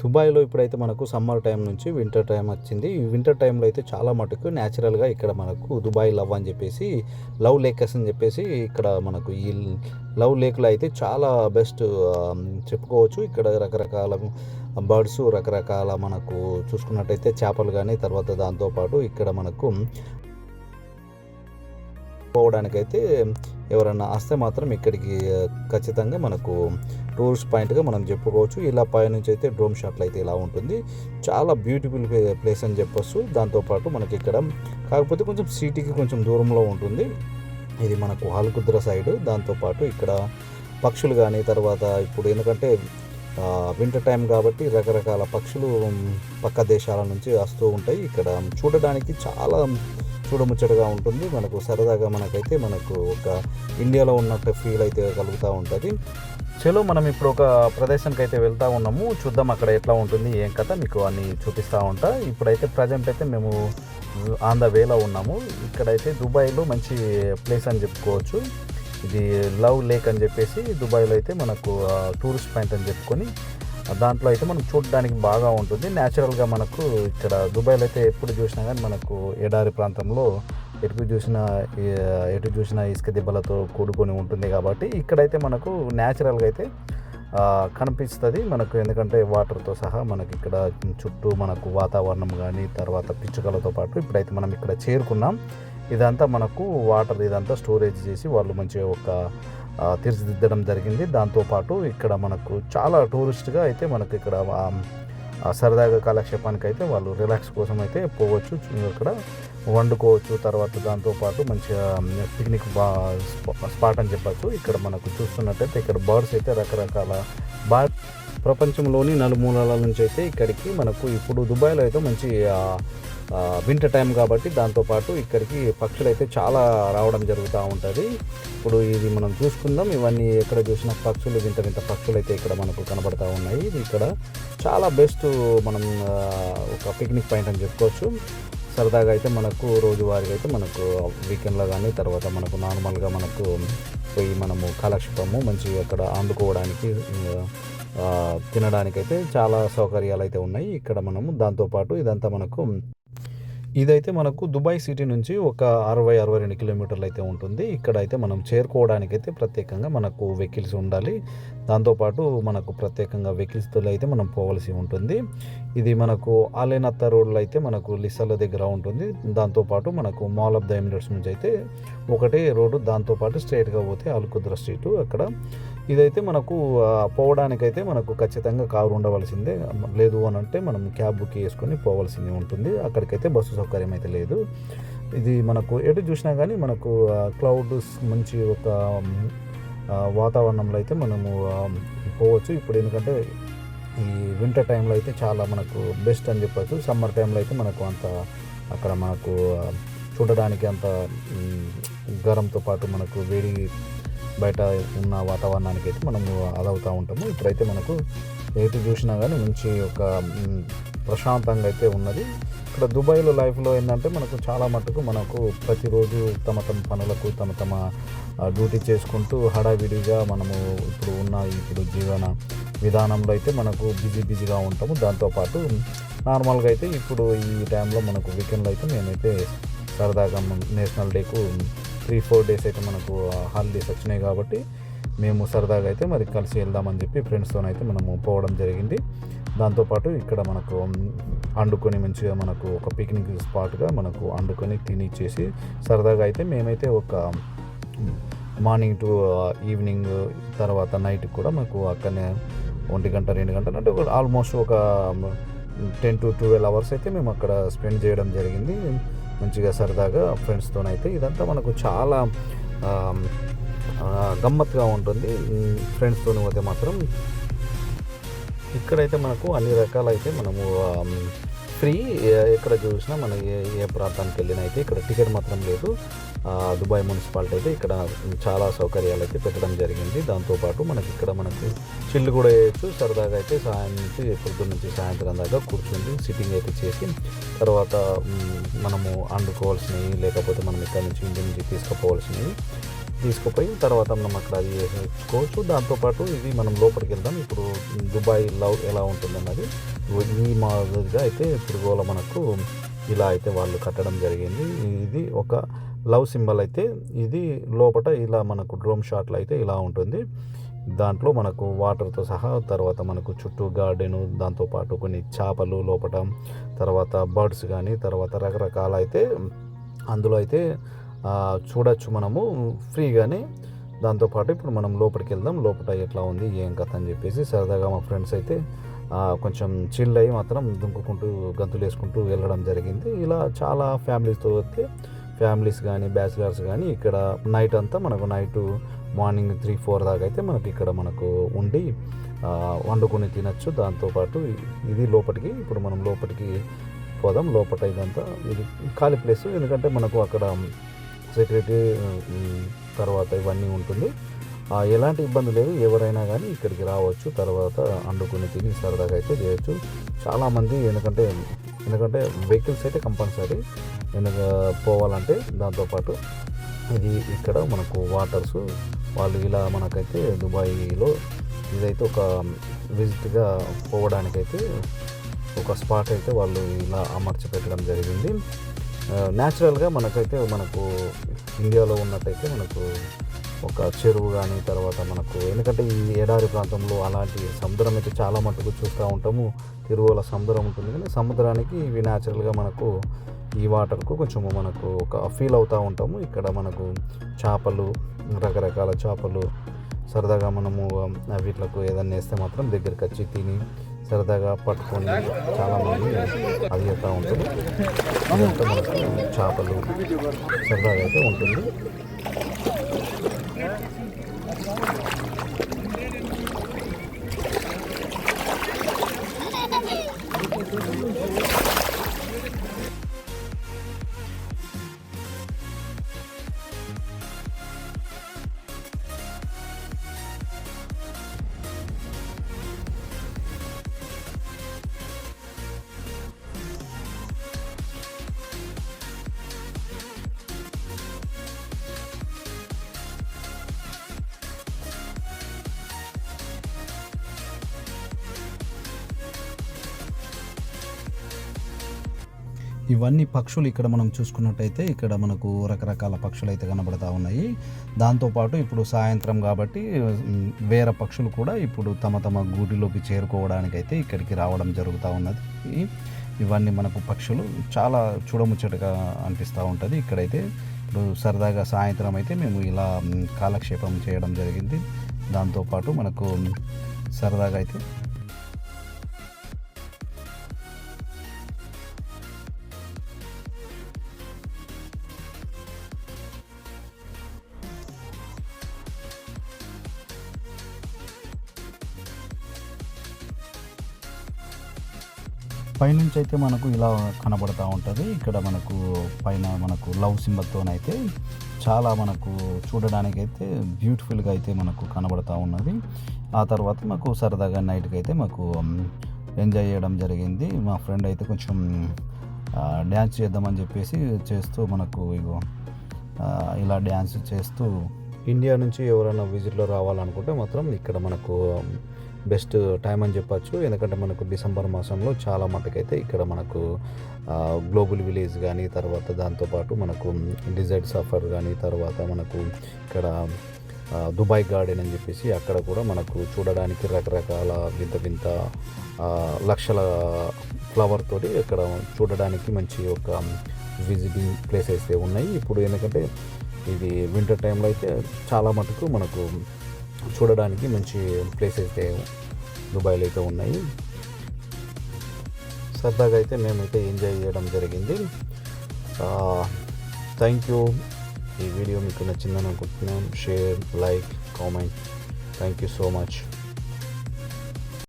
దుబాయ్లో ఇప్పుడైతే మనకు సమ్మర్ టైం నుంచి వింటర్ టైం వచ్చింది. ఈ వింటర్ టైంలో అయితే చాలా మటుకు న్యాచురల్గా ఇక్కడ మనకు దుబాయ్ లవ్ అని చెప్పేసి లవ్ లేకస్ అని చెప్పేసి ఇక్కడ మనకు ఈ లవ్ లేక్లో అయితే చాలా బెస్ట్ చెప్పుకోవచ్చు. ఇక్కడ రకరకాల బర్డ్స్ రకరకాల మనకు చూసుకున్నట్టయితే చేపలు కానీ తర్వాత దాంతోపాటు ఇక్కడ మనకు పోవడానికైతే ఎవరన్నా వస్తే మాత్రం ఇక్కడికి ఖచ్చితంగా మనకు టూరిస్ట్ పాయింట్గా మనం చెప్పుకోవచ్చు. ఇలా పైనుంచి అయితే డ్రోమ్ షాట్లు అయితే ఇలా ఉంటుంది. చాలా బ్యూటిఫుల్ ప్లేస్ అని చెప్పొచ్చు. దాంతోపాటు మనకి ఇక్కడ కాకపోతే కొంచెం సిటీకి కొంచెం దూరంలో ఉంటుంది. ఇది మనకు హల్కుద్ర సైడ్. దాంతోపాటు ఇక్కడ పక్షులు కానీ తర్వాత ఇప్పుడు ఎందుకంటే వింటర్ టైం కాబట్టి రకరకాల పక్షులు పక్క దేశాల నుంచి వస్తూ ఉంటాయి. ఇక్కడ చూడడానికి చాలా చూడముచ్చటగా ఉంటుంది. మనకు సరదాగా మనకైతే మనకు ఒక ఇండియాలో ఉన్నట్టు ఫీల్ అయితే కలుగుతూ ఉంటుంది. చలో మనం ఇప్పుడు ఒక ప్రదేశానికి అయితే వెళ్తూ ఉన్నాము. చూద్దాం అక్కడ ఎట్లా ఉంటుంది ఏం కథ మీకు అన్ని చూపిస్తూ ఉంటా. ఇప్పుడైతే ప్రజెంట్ అయితే మేము ఆన్ ద వేలో ఉన్నాము. ఇక్కడైతే దుబాయ్లో మంచి ప్లేస్ అని చెప్పుకోవచ్చు. ఇది లవ్ లేక్ అని చెప్పేసి దుబాయ్లో అయితే మనకు టూరిస్ట్ పాయింట్ అని చెప్పుకొని దాంట్లో అయితే మనం చూడడానికి బాగా ఉంటుంది. న్యాచురల్గా మనకు ఇక్కడ దుబాయ్లో అయితే ఎప్పుడు చూసినా కానీ మనకు ఎడారి ప్రాంతంలో ఎటు చూసిన ఎటు చూసిన ఇసుక దిబ్బలతో కూడుకొని ఉంటుంది కాబట్టి ఇక్కడైతే మనకు న్యాచురల్గా అయితే కనిపిస్తుంది మనకు. ఎందుకంటే వాటర్తో సహా మనకి ఇక్కడ చుట్టూ మనకు వాతావరణం కానీ తర్వాత పిచ్చుకలతో పాటు ఇప్పుడైతే మనం ఇక్కడ చేరుకున్నాం. ఇదంతా మనకు వాటర్ ఇదంతా స్టోరేజ్ చేసి వాళ్ళు మంచిగా ఒక తీర్చిదిద్దడం జరిగింది. దాంతోపాటు ఇక్కడ మనకు చాలా టూరిస్ట్గా అయితే మనకు ఇక్కడ సరదాగా కాలక్షేపానికి అయితే వాళ్ళు రిలాక్స్ కోసం అయితే పోవచ్చు. ఇక్కడ వండుకోవచ్చు. తర్వాత దాంతోపాటు మంచిగా పిక్నిక్ బా స్పాట్ అని చెప్పచ్చు. ఇక్కడ మనకు చూస్తున్నట్టయితే ఇక్కడ బర్డ్స్ అయితే రకరకాల బా ప్రపంచంలోని నలుమూలల నుంచి అయితే ఇక్కడికి మనకు ఇప్పుడు దుబాయ్లో అయితే మంచి వింటర్ టైం కాబట్టి దాంతోపాటు ఇక్కడికి పక్షులు అయితే చాలా రావడం జరుగుతూ ఉంటుంది. ఇప్పుడు ఇది మనం చూసుకుందాం ఇవన్నీ ఎక్కడ చూసిన పక్షులు వింత వింత పక్షులు అయితే ఇక్కడ మనకు కనబడతా ఉన్నాయి. ఇది ఇక్కడ చాలా బెస్ట్ మనం ఒక పిక్నిక్ పాయింట్ అని చెప్పుకోవచ్చు. సరదాగా అయితే మనకు రోజువారీగా అయితే మనకు వీకెండ్లో కానీ తర్వాత మనకు నార్మల్గా మనకు పోయి మనము కాలక్షేపము మంచిగా అక్కడ ఆందుకోవడానికి తినడానికైతే చాలా సౌకర్యాలు అయితే ఉన్నాయి. ఇక్కడ మనము దాంతోపాటు ఇదంతా మనకు ఇదైతే మనకు దుబాయ్ సిటీ నుంచి ఒక అరవై అరవై రెండు కిలోమీటర్లు అయితే ఉంటుంది. ఇక్కడ అయితే మనం చేరుకోవడానికి అయితే ప్రత్యేకంగా మనకు వెహికల్స్ ఉండాలి. దాంతోపాటు మనకు ప్రత్యేకంగా వెహికల్స్తో అయితే మనం పోవలసి ఉంటుంది. ఇది మనకు ఆలేనత్త రోడ్లో అయితే మనకు లిస్సాల దగ్గర ఉంటుంది. దాంతోపాటు మనకు మాల్ ఆఫ్ ద ఎమిరేట్స్ నుంచి అయితే ఒకటే రోడ్డు. దాంతోపాటు స్ట్రైట్గా పోతే అల్కుద్ర స్ట్రీటు అక్కడ. ఇదైతే మనకు పోవడానికైతే మనకు ఖచ్చితంగా కారు ఉండవలసిందే. లేదు అని అంటే మనం క్యాబ్ బుక్ చేసుకొని పోవాల్సింది ఉంటుంది. అక్కడికైతే బస్సు సౌకర్యం అయితే లేదు. ఇది మనకు ఎటు చూసినా కానీ మనకు క్లౌడ్ మంచి ఒక వాతావరణంలో అయితే మనము పోవచ్చు. ఇప్పుడు ఎందుకంటే ఈ వింటర్ టైంలో అయితే చాలా మనకు బెస్ట్ అని చెప్పచ్చు. సమ్మర్ టైంలో అయితే మనకు అంత అక్కడ మనకు చూడడానికి అంత గరంతో పాటు మనకు వేడి బయట ఉన్న వాతావరణానికి అయితే మనము అదవుతూ ఉంటాము. ఇప్పుడైతే మనకు ఎటు చూసినా కానీ మంచి ఒక ప్రశాంతంగా అయితే ఉన్నది. ఇక్కడ దుబాయ్లో లైఫ్లో ఏంటంటే మనకు చాలా మటుకు మనకు ప్రతిరోజు తమ తమ పనులకు తమ తమ డ్యూటీ చేసుకుంటూ హడావిడిగా మనము ఇప్పుడు ఉన్న ఇప్పుడు జీవన విధానంలో అయితే మనకు బిజీ బిజీగా ఉంటాము. దాంతోపాటు నార్మల్గా అయితే ఇప్పుడు ఈ టైంలో మనకు వీకెండ్లో అయితే మేమైతే సరదాగా నేషనల్ డేకు త్రీ ఫోర్ డేస్ అయితే మనకు హాలిడేస్ వచ్చినాయి కాబట్టి మేము సరదాగా అయితే మరి కలిసి వెళ్దామని చెప్పి ఫ్రెండ్స్తో అయితే మనము పోవడం జరిగింది. దాంతోపాటు ఇక్కడ మనకు వండుకొని మంచిగా మనకు ఒక పిక్నిక్ స్పాట్గా మనకు వండుకొని తినిచ్చేసి సరదాగా అయితే మేమైతే ఒక మార్నింగ్ టు ఈవినింగ్ తర్వాత నైట్ కూడా మాకు అక్కడనే ఒంటి గంట రెండు గంటలు అంటే ఆల్మోస్ట్ ఒక టెన్ టు ట్వెల్వ్ అవర్స్ అయితే మేము అక్కడ స్పెండ్ చేయడం జరిగింది. మంచిగా సరదాగా ఫ్రెండ్స్తో అయితే ఇదంతా మనకు చాలా గమ్మత్తుగా ఉంటుంది. ఫ్రెండ్స్తో పోతే మాత్రం ఇక్కడైతే మనకు అన్ని రకాలైతే మనము ఫ్రీ ఎక్కడ చూసినా మనం ఏ ఏ ప్రాంతానికి వెళ్ళినా అయితే ఇక్కడ టికెట్ మాత్రం లేదు. దుబాయ్ మున్సిపాలిటీ అయితే ఇక్కడ చాలా సౌకర్యాలు అయితే పెట్టడం జరిగింది. దాంతోపాటు మనకి ఇక్కడ మనకి చిల్లు కూడా వేయచ్చు. సరదాగా అయితే సాయం నుంచి పొద్దున్న నుంచి సాయంత్రం దాకా కూర్చుండి సిట్టింగ్ అయితే చేసి తర్వాత మనము అండుకోవాల్సినవి లేకపోతే మనం ఇక్కడ నుంచి ఇంటి నుంచి తీసుకుపోవాల్సినవి తీసుకుపోయి తర్వాత మనం అక్కడ అది చేసుకోవచ్చు దాంతోపాటు ఇది మనం లోపలికి వెళ్దాం. ఇప్పుడు దుబాయ్ లవ్ ఎలా ఉంటుందన్నది ఈ మాదిరిగా అయితే తిరుగోల మనకు ఇలా అయితే వాళ్ళు కట్టడం జరిగింది. ఇది ఒక లవ్ సింబల్ అయితే. ఇది లోపల ఇలా మనకు డ్రోమ్ షాట్లు అయితే ఇలా ఉంటుంది. దాంట్లో మనకు వాటర్తో సహా తర్వాత మనకు చుట్టూ గార్డెను దాంతోపాటు కొన్ని చేపలు లోపల తర్వాత బర్డ్స్ కానీ తర్వాత రకరకాల అయితే అందులో అయితే చూడొచ్చు మనము. ఫ్రీగానే దాంతోపాటు ఇప్పుడు మనం లోపలికి వెళ్దాం. లోపల ఎట్లా ఉంది ఏం కథ అని చెప్పేసి సరదాగా మా ఫ్రెండ్స్ అయితే కొంచెం చిల్ అయ్యి మాత్రం దుంకుకుంటూ గంతులు వేసుకుంటూ వెళ్ళడం జరిగింది. ఇలా చాలా ఫ్యామిలీస్తో వస్తే ఫ్యామిలీస్ కానీ బ్యాచిలర్స్ కానీ ఇక్కడ నైట్ అంతా మనకు నైట్ మార్నింగ్ త్రీ ఫోర్ దాకా అయితే మనకి ఇక్కడ మనకు ఉండి వండుకొని తినచ్చు. దాంతోపాటు ఇది లోపలికి ఇప్పుడు మనం లోపలికి పోదాం. లోపల ఇదంతా ఇది ఖాళీ ప్లేస్ ఎందుకంటే మనకు అక్కడ సెక్యూరిటీ తర్వాత ఇవన్నీ ఉంటుంది. ఎలాంటి ఇబ్బంది లేదు. ఎవరైనా కానీ ఇక్కడికి రావచ్చు. తర్వాత వండుకొని తిని సరదాగా అయితే చేయొచ్చు. చాలామంది ఎందుకంటే ఎందుకంటే వెహికల్స్ అయితే కంపల్సరీ ఎందుక పోవాలంటే దాంతోపాటు ఇది ఇక్కడ మనకు వాటర్స్ వాళ్ళు ఇలా మనకైతే దుబాయ్లో ఇదైతే ఒక విజిట్గా పోవడానికైతే ఒక స్పాట్ అయితే వాళ్ళు ఇలా అమర్చి పెట్టడం జరిగింది న్యాచురల్గా మనకైతే మనకు ఇండియాలో ఉన్నట్టయితే మనకు ఒక చెరువు కానీ తర్వాత మనకు ఎందుకంటే ఈ ఎడారి ప్రాంతంలో అలాంటి సముద్రం అయితే చాలా మటుకు చూస్తూ ఉంటాము. తిరువల సముద్రం ఉంటుంది కానీ సముద్రానికి ఇవి న్యాచురల్గా మనకు ఈ వాటర్కు కొంచెం మనకు ఒక ఫీల్ అవుతూ ఉంటాము. ఇక్కడ మనకు చేపలు రకరకాల చేపలు సరదాగా మనము ఆ, వీటిలకు ఏదన్నా వేస్తే మాత్రం దగ్గరికి వచ్చి తిని సరదాగా పట్టుకొని చాలామంది అది అవుతూ ఉంటారు. ఇదంతా మనకు చేపలు సరదాగా అయితే ఉంటుంది. Thank you. ఇవన్నీ పక్షులు ఇక్కడ మనం చూసుకున్నట్టయితే ఇక్కడ మనకు రకరకాల పక్షులు అయితే కనబడతా ఉన్నాయి. దాంతోపాటు ఇప్పుడు సాయంత్రం కాబట్టి వేరే పక్షులు కూడా ఇప్పుడు తమ తమ గూటిలోకి చేరుకోవడానికైతే ఇక్కడికి రావడం జరుగుతూ ఉన్నది. ఇవన్నీ మనకు పక్షులు చాలా చూడముచ్చటగా అనిపిస్తూ ఉంటుంది. ఇక్కడైతే ఇప్పుడు సరదాగా సాయంత్రం అయితే మేము ఇలా కాలక్షేపం చేయడం జరిగింది. దాంతోపాటు మనకు సరదాగా అయితే పైనుంచి అయితే మనకు ఇలా కనబడతా ఉంటుంది. ఇక్కడ మనకు పైన మనకు లవ్ సింబల్తోనైతే చాలా మనకు చూడడానికైతే బ్యూటిఫుల్గా అయితే మనకు కనబడతా ఉన్నది. ఆ తర్వాత మాకు సరదాగా నైట్కి అయితే మాకు ఎంజాయ్ చేయడం జరిగింది. మా ఫ్రెండ్ అయితే కొంచెం డ్యాన్స్ చేద్దామని చెప్పేసి చేస్తూ మనకు ఇగో ఇలా డ్యాన్స్ చేస్తూ ఇండియా నుంచి ఎవరైనా విజిట్లో రావాలనుకుంటే మాత్రం ఇక్కడ మనకు బెస్ట్ టైం అని చెప్పచ్చు. ఎందుకంటే మనకు డిసెంబర్ మాసంలో చాలా మటుకైతే ఇక్కడ మనకు గ్లోబల్ విలేజ్ కానీ తర్వాత దాంతోపాటు మనకు డిజైడ్ సఫర్ కానీ తర్వాత మనకు ఇక్కడ దుబాయ్ గార్డెన్ అని చెప్పేసి అక్కడ కూడా మనకు చూడడానికి రకరకాల వింత వింత లక్షల ఫ్లవర్ తోటి ఇక్కడ చూడడానికి మంచి ఒక విజిటింగ్ ప్లేసెస్ అయితే ఉన్నాయి. ఇప్పుడు ఎందుకంటే ఇది వింటర్ టైంలో అయితే చాలా మటుకు మనకు చూడడానికి మంచి ప్లేస్ అయితే దుబాయ్లో అయితే ఉన్నాయి. సరదాగా అయితే మేమైతే ఎంజాయ్ చేయడం జరిగింది. థ్యాంక్ యూ ఈ వీడియో మీకు నచ్చిందని అనుకుంటున్నాం. Share like comment thank you so much